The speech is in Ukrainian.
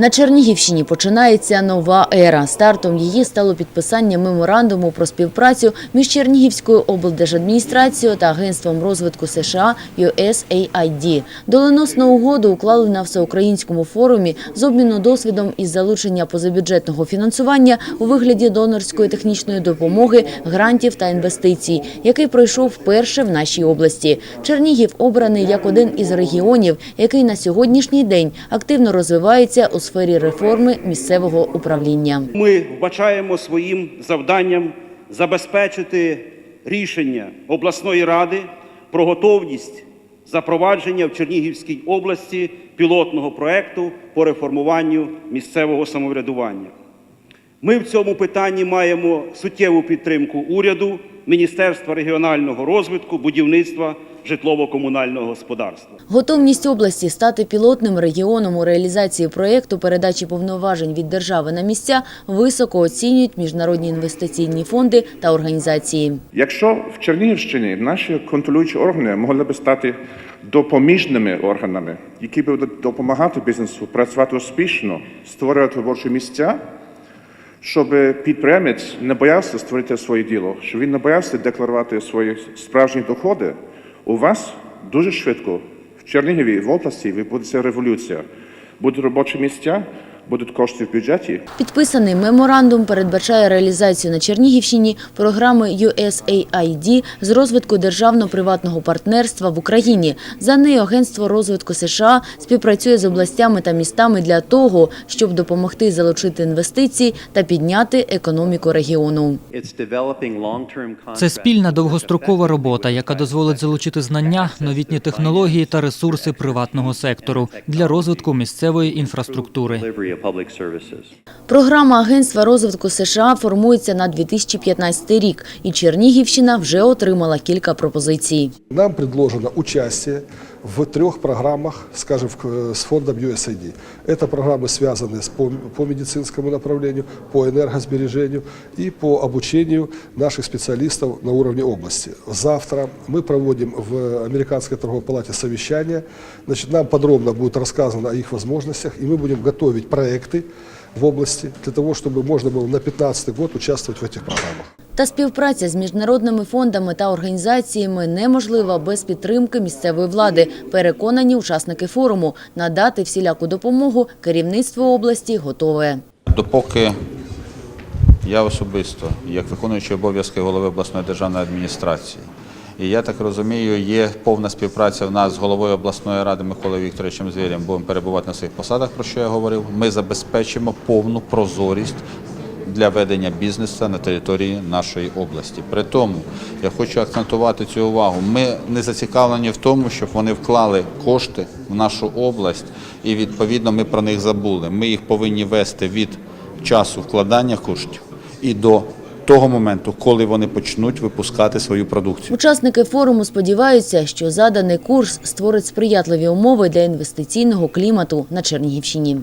На Чернігівщині починається нова ера. Стартом її стало підписання меморандуму про співпрацю між Чернігівською облдержадміністрацією та Агентством розвитку США USAID. Доленосну угоду уклали на всеукраїнському форумі з обміну досвідом із залучення позабюджетного фінансування у вигляді донорської технічної допомоги, грантів та інвестицій, який пройшов вперше в нашій області. Чернігів обраний як один із регіонів, який на сьогоднішній день активно розвивається у сфері реформи місцевого управління. Ми вбачаємо своїм завданням забезпечити рішення обласної ради про готовність запровадження в Чернігівській області пілотного проекту по реформуванню місцевого самоврядування. Ми в цьому питанні маємо суттєву підтримку уряду, Міністерства регіонального розвитку, будівництва житлово-комунального господарства. Готовність області стати пілотним регіоном у реалізації проєкту передачі повноважень від держави на місця високо оцінюють міжнародні інвестиційні фонди та організації. Якщо в Чернігівщині наші контролюючі органи могли б стати допоміжними органами, які будуть допомагати бізнесу працювати успішно, створювати робочі місця, щоб підприємець не боявся створити своє діло, щоб він не боявся декларувати свої справжні доходи, у вас дуже швидко в Чернігові, в області відбудеться революція. Будуть робочі місця, будуть кошти в бюджеті, Підписаний меморандум передбачає реалізацію на Чернігівщині програми USAID з розвитку державно-приватного партнерства в Україні. За нею Агентство розвитку США співпрацює з областями та містами для того, щоб допомогти залучити інвестиції та підняти економіку регіону. Це спільна довгострокова робота, яка дозволить залучити знання, новітні технології та ресурси приватного сектору для розвитку місцевої інфраструктури. Програма Агентства розвитку США формується на 2015 рік, і Чернігівщина вже отримала кілька пропозицій. Нам предложено участие в трех программах, скажем, в- с фондом USAID. Это программы, связанные с, по, по медицинскому направлению, по энергосбережению и по обучению наших специалистов на уровне области. Завтра мы проводим в Американской торговой палате совещание. Значит, нам подробно будет рассказано о их возможностях, и мы будем готовить проекты в области для того, чтобы можно было на 2015 год участвовать в этих программах. Та співпраця з міжнародними фондами та організаціями неможлива без підтримки місцевої влади. Переконані учасники форуму надати всіляку допомогу керівництво області готове. Допоки я особисто, як виконуючий обов'язки голови обласної державної адміністрації, і я так розумію, є повна співпраця в нас з головою обласної ради Миколою Вікторовичем Звірем, будемо перебувати на своїх посадах, про що я говорив. Ми забезпечимо повну прозорість для ведення бізнесу на території нашої області. При тому я хочу акцентувати цю увагу. Ми не зацікавлені в тому, щоб вони вклали кошти в нашу область, і відповідно ми про них забули. Ми їх повинні вести від часу вкладання коштів і до того моменту, коли вони почнуть випускати свою продукцію. Учасники форуму сподіваються, що заданий курс створить сприятливі умови для інвестиційного клімату на Чернігівщині.